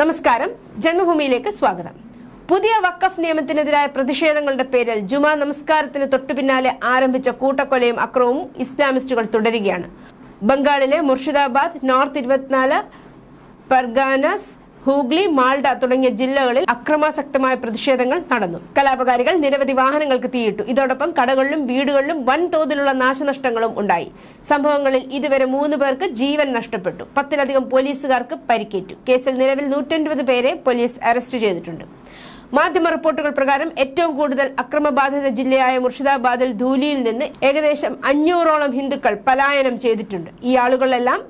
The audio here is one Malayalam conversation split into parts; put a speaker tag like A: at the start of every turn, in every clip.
A: നമസ്കാരം. ജന്മഭൂമിയിലേക്ക് സ്വാഗതം. പുതിയ വക്കഫ് നിയമത്തിനെതിരായ പ്രതിഷേധങ്ങളുടെ പേരിൽ ജുമാ നമസ്കാരത്തിന് തൊട്ടുപിന്നാലെ ആരംഭിച്ച കൂട്ടക്കൊലയും അക്രമവും ഇസ്ലാമിസ്റ്റുകൾ തുടരുകയാണ്. ബംഗാളിലെ മുർഷിദാബാദ് നോർത്ത് ഇരുപത്തിനാല് പർഗാനസ് ഹൂഗ്ലി മാൾഡ തുടങ്ങിയ ജില്ലകളിൽ അക്രമാസക്തമായ പ്രതിഷേധങ്ങൾ നടന്നു. കലാപകാരികൾ നിരവധി വാഹനങ്ങൾക്ക് തീയിട്ടു. ഇതോടൊപ്പം കടകളിലും വീടുകളിലും വൻതോതിലുള്ള നാശനഷ്ടങ്ങളും ഉണ്ടായി. സംഭവങ്ങളിൽ ഇതുവരെ മൂന്ന് പേർക്ക് ജീവൻ നഷ്ടപ്പെട്ടു. പത്തിലധികം പോലീസുകാർക്ക് പരിക്കേറ്റു. കേസിൽ നിലവിൽ നൂറ്റൻപത് പേരെ പോലീസ് അറസ്റ്റ് ചെയ്തിട്ടുണ്ട്. മാധ്യമ റിപ്പോർട്ടുകൾ പ്രകാരം ഏറ്റവും കൂടുതൽ അക്രമബാധിത ജില്ലയായ മുർഷിദാബാദിൽ ധൂലിയിൽ നിന്ന് ഏകദേശം അഞ്ഞൂറോളം ഹിന്ദുക്കൾ പലായനം ചെയ്തിട്ടുണ്ട്. ഈ ആളുകളെല്ലാം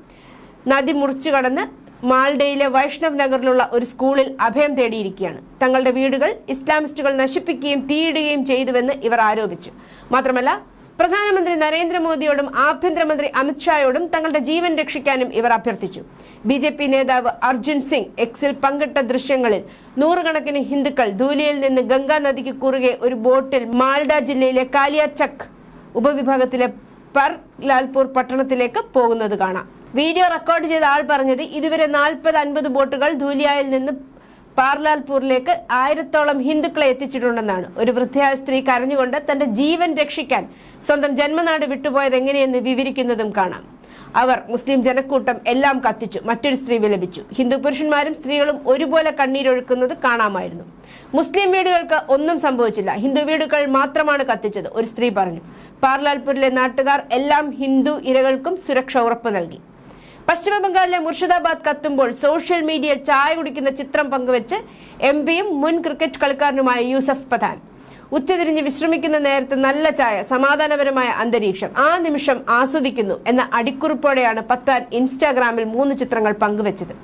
A: നദി മുറിച്ചു കടന്ന് മാൾഡയിലെ വൈഷ്ണവ് നഗറിലുള്ള ഒരു സ്കൂളിൽ അഭയം തേടിയിരിക്കുകയാണ്. തങ്ങളുടെ വീടുകൾ ഇസ്ലാമിസ്റ്റുകൾ നശിപ്പിക്കുകയും തീയിടുകയും ചെയ്തുവെന്ന് ഇവർ ആരോപിച്ചു. മാത്രമല്ല പ്രധാനമന്ത്രി നരേന്ദ്രമോദിയോടും ആഭ്യന്തരമന്ത്രി അമിത്ഷായോടും തങ്ങളുടെ ജീവൻ രക്ഷിക്കാനും ഇവർ അഭ്യർത്ഥിച്ചു. ബി ജെ പി നേതാവ് അർജുൻ സിംഗ് എക്സിൽ പങ്കിട്ട ദൃശ്യങ്ങളിൽ നൂറുകണക്കിന് ഹിന്ദുക്കൾ ധൂലിയിൽ നിന്ന് ഗംഗാ നദിക്ക് കുറുകെ ഒരു ബോട്ടിൽ മാൾഡ ജില്ലയിലെ കാലിയാചക് ഉപവിഭാഗത്തിലെ പർ ലാൽപൂർ പട്ടണത്തിലേക്ക് പോകുന്നത് കാണാം. വീഡിയോ റെക്കോർഡ് ചെയ്ത ആൾ പറഞ്ഞത് ഇതുവരെ നാൽപ്പത് അൻപത് ബോട്ടുകൾ ധൂലിയായിൽ നിന്ന് പാർലാൽപൂരിലേക്ക് ആയിരത്തോളം ഹിന്ദുക്കളെ എത്തിച്ചിട്ടുണ്ടെന്നാണ്. ഒരു വൃദ്ധയായ സ്ത്രീ കരഞ്ഞുകൊണ്ട് തന്റെ ജീവൻ രക്ഷിക്കാൻ സ്വന്തം ജന്മനാട് വിട്ടുപോയത് എങ്ങനെയെന്ന് വിവരിക്കുന്നതും കാണാം. അവർ മുസ്ലിം ജനക്കൂട്ടം എല്ലാം കത്തിച്ചു മറ്റൊരു സ്ത്രീ വിലപിച്ചു. ഹിന്ദു പുരുഷന്മാരും സ്ത്രീകളും ഒരുപോലെ കണ്ണീരൊഴുക്കുന്നത് കാണാമായിരുന്നു. മുസ്ലിം വീടുകൾക്ക് ഒന്നും സംഭവിച്ചില്ല. ഹിന്ദു വീടുകൾ മാത്രമാണ് കത്തിച്ചത് ഒരു സ്ത്രീ പറഞ്ഞു. പാർലാൽപൂരിലെ നാട്ടുകാർ എല്ലാം ഹിന്ദു ഇരകൾക്കും സുരക്ഷ ഉറപ്പ് നൽകി. പശ്ചിമ ബംഗാളിലെ മുർഷിദാബാദ് കത്തുമ്പോൾ സോഷ്യൽ മീഡിയയിൽ ചായ കുടിക്കുന്ന ചിത്രം പങ്കുവച്ച് എം പിയും മുൻ ക്രിക്കറ്റ് കളിക്കാരനുമായ യൂസഫ് പത്താൻ ഉച്ചതിരിഞ്ഞ് വിശ്രമിക്കുന്ന നേരത്തെ നല്ല ചായ സമാധാനപരമായ അന്തരീക്ഷം ആ നിമിഷം ആസ്വദിക്കുന്നു എന്ന അടിക്കുറിപ്പോടെയാണ് പത്താൻ ഇൻസ്റ്റാഗ്രാമിൽ മൂന്ന് ചിത്രങ്ങൾ പങ്കുവച്ചത്.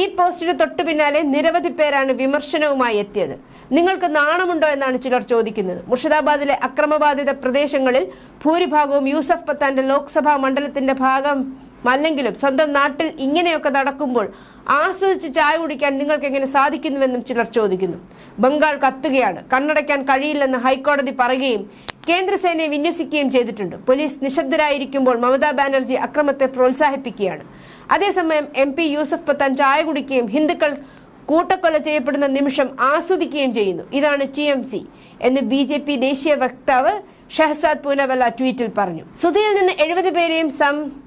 A: ഈ പോസ്റ്റിന് തൊട്ടു പിന്നാലെ നിരവധി പേരാണ് വിമർശനവുമായി എത്തിയത്. നിങ്ങൾക്ക് നാണമുണ്ടോ എന്നാണ് ചിലർ ചോദിക്കുന്നത്. മുർഷിദാബാദിലെ അക്രമബാധിത പ്രദേശങ്ങളിൽ ഭൂരിഭാഗവും യൂസഫ് പത്താന്റെ ലോക്സഭാ മണ്ഡലത്തിന്റെ ഭാഗം അല്ലെങ്കിലും സ്വന്തം നാട്ടിൽ ഇങ്ങനെയൊക്കെ നടക്കുമ്പോൾ ആസ്വദിച്ച് ചായ കുടിക്കാൻ നിങ്ങൾക്ക് എങ്ങനെ സാധിക്കുന്നുവെന്നും ചിലർ ചോദിക്കുന്നു. ബംഗാൾ കത്തുകയാണ്. കണ്ണടയ്ക്കാൻ കഴിയില്ലെന്ന് ഹൈക്കോടതി പറയുകയും കേന്ദ്രസേനയെ വിന്യസിക്കുകയും ചെയ്തിട്ടുണ്ട്. പോലീസ് നിശബ്ദരായിരിക്കുമ്പോൾ മമതാ ബാനർജി അക്രമത്തെ പ്രോത്സാഹിപ്പിക്കുകയാണ്. അതേസമയം എം പി യൂസഫ് പത്താൻ ചായ കുടിക്കുകയും ഹിന്ദുക്കൾ കൂട്ടക്കൊല ചെയ്യപ്പെടുന്ന നിമിഷം ആസ്വദിക്കുകയും ചെയ്യുന്നു. ഇതാണ് ടി എം സി എന്ന് ബി ജെ പി ദേശീയ വക്താവ് ഷഹസാദ് പൂനവല്ല ട്വീറ്റിൽ പറഞ്ഞു. സുധിയിൽ നിന്ന് എഴുപത് പേരെയും സം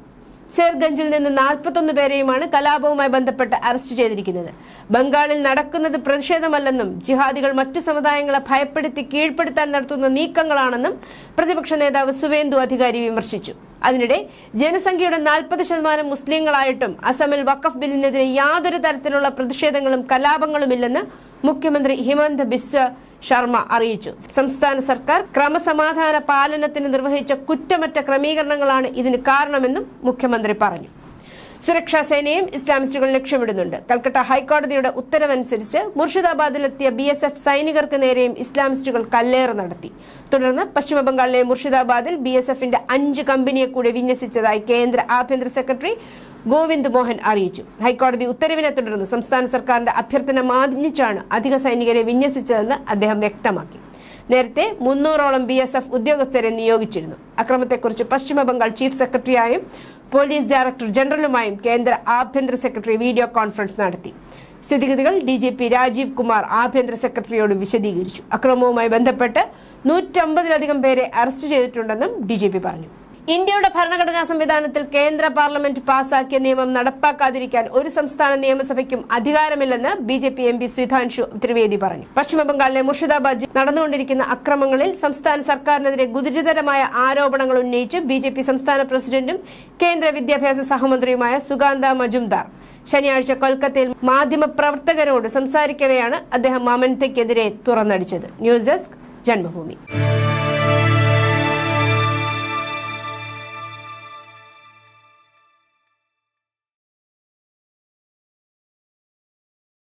A: സെർഗഞ്ചിൽ നിന്ന് നാൽപ്പത്തൊന്ന് പേരെയുമാണ് കലാപവുമായി ബന്ധപ്പെട്ട് അറസ്റ്റ് ചെയ്തിരിക്കുന്നത്. ബംഗാളിൽ നടക്കുന്നത് പ്രതിഷേധമല്ലെന്നും ജിഹാദികൾ മറ്റു സമുദായങ്ങളെ ഭയപ്പെടുത്തി കീഴ്പ്പെടുത്താൻ നടത്തുന്ന നീക്കങ്ങളാണെന്നും പ്രതിപക്ഷ നേതാവ് സുവേന്ദു അധികാരി വിമർശിച്ചു. അതിനിടെ ജനസംഖ്യയുടെ നാൽപ്പത് ശതമാനം മുസ്ലിങ്ങളായിട്ടും അസമിൽ വഖഫ് ബില്ലിനെതിരെ യാതൊരു തരത്തിലുള്ള പ്രതിഷേധങ്ങളും കലാപങ്ങളുമില്ലെന്ന് മുഖ്യമന്ത്രി ഹിമന്ത് ബിശ്വ ശർമ്മ അറിയിച്ചു. സംസ്ഥാന സർക്കാർ ക്രമസമാധാന പാലനത്തിന് നിർവഹിച്ച കുറ്റമറ്റ ക്രമീകരണങ്ങളാണ് ഇതിന് കാരണമെന്നും മുഖ്യമന്ത്രി പറഞ്ഞു. സുരക്ഷാ സേനയും ഇസ്ലാമിസ്റ്റുകൾ ലക്ഷ്യമിടുന്നുണ്ട്. കൽക്കട്ട ഹൈക്കോടതിയുടെ ഉത്തരവനുസരിച്ച് മുർഷിദാബാദിലെത്തിയ ബി എസ് എഫ് സൈനികർക്ക് നേരെയും ഇസ്ലാമിസ്റ്റുകൾ കല്ലേറ് നടത്തി. തുടർന്ന് പശ്ചിമബംഗാളിലെ മുർഷിദാബാദിൽ ബി എസ് എഫിന്റെ അഞ്ച് കമ്പനിയെ കൂടി വിന്യസിച്ചതായി കേന്ദ്ര ആഭ്യന്തര സെക്രട്ടറി ഗോവിന്ദ് മോഹൻ അറിയിച്ചു. ഹൈക്കോടതി ഉത്തരവിനെ തുടർന്ന് സംസ്ഥാന സർക്കാരിന്റെ അഭ്യർത്ഥന മാനിച്ചാണ് അധിക സൈനികരെ വിന്യസിച്ചതെന്ന് അദ്ദേഹം വ്യക്തമാക്കി. നേരത്തെ മുന്നൂറോളം ബി എസ് എഫ് ഉദ്യോഗസ്ഥരെ നിയോഗിച്ചിരുന്നു. അക്രമത്തെക്കുറിച്ച് പശ്ചിമ ബംഗാൾ ചീഫ് സെക്രട്ടറിയായും പോലീസ് ഡയറക്ടർ ജനറലുമായും കേന്ദ്ര ആഭ്യന്തര സെക്രട്ടറി വീഡിയോ കോൺഫറൻസ് നടത്തി. സ്ഥിതിഗതികൾ D G P Rajeev Kumar ആഭ്യന്തര സെക്രട്ടറിയോട് വിശദീകരിച്ചു. അക്രമവുമായി ബന്ധപ്പെട്ട് നൂറ്റമ്പതിലധികം പേരെ അറസ്റ്റ് ചെയ്തിട്ടുണ്ടെന്നും ഡി ജി പി പറഞ്ഞു. ഇന്ത്യയുടെ ഭരണഘടനാ സംവിധാനത്തിൽ കേന്ദ്ര പാർലമെന്റ് പാസാക്കിയ നിയമം നടപ്പാക്കാതിരിക്കാൻ ഒരു സംസ്ഥാന നിയമസഭയ്ക്കും അധികാരമില്ലെന്ന് B J P M P Sudhanshu Trivedi പറഞ്ഞു. പശ്ചിമബംഗാളിലെ മുർഷിദാബാദ് നടന്നുകൊണ്ടിരിക്കുന്ന അക്രമങ്ങളിൽ സംസ്ഥാന സർക്കാരിനെതിരെ ഗുരുതരമായ ആരോപണങ്ങൾ ഉന്നയിച്ച് ബി ജെ പി സംസ്ഥാന പ്രസിഡന്റും കേന്ദ്ര വിദ്യാഭ്യാസ സഹമന്ത്രിയുമായ സുഗാന്ത മജുംദാർ. ശനിയാഴ്ച കൊൽക്കത്തയിൽ മാധ്യമപ്രവർത്തകരോട് സംസാരിക്കവെയാണ് അദ്ദേഹം മമൻതയ്ക്കെതിരെ തുറന്നടിച്ചത്. News desk Janmabhumi.